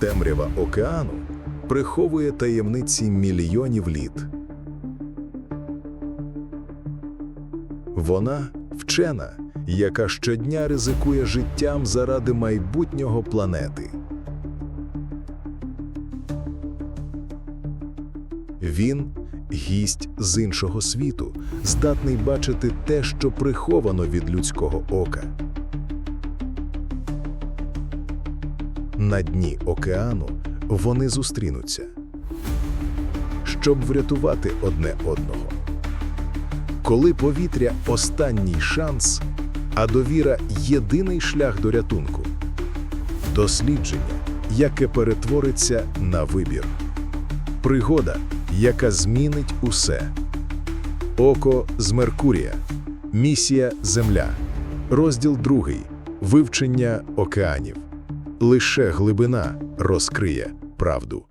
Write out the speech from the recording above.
Темрява океану приховує таємниці мільйонів літ. Вона вчена, яка щодня ризикує життям заради майбутнього планети. Він гість з іншого світу, здатний бачити те, що приховано від людського ока. На дні океану вони зустрінуться, щоб врятувати одне одного. Коли повітря останній шанс, а довіра єдиний шлях до рятунку. Дослідження, яке перетвориться на вибір. Пригода, яка змінить усе. Око з Меркурія. Місія Земля. Розділ 2. Вивчення океанів. Лише глибина розкриє правду.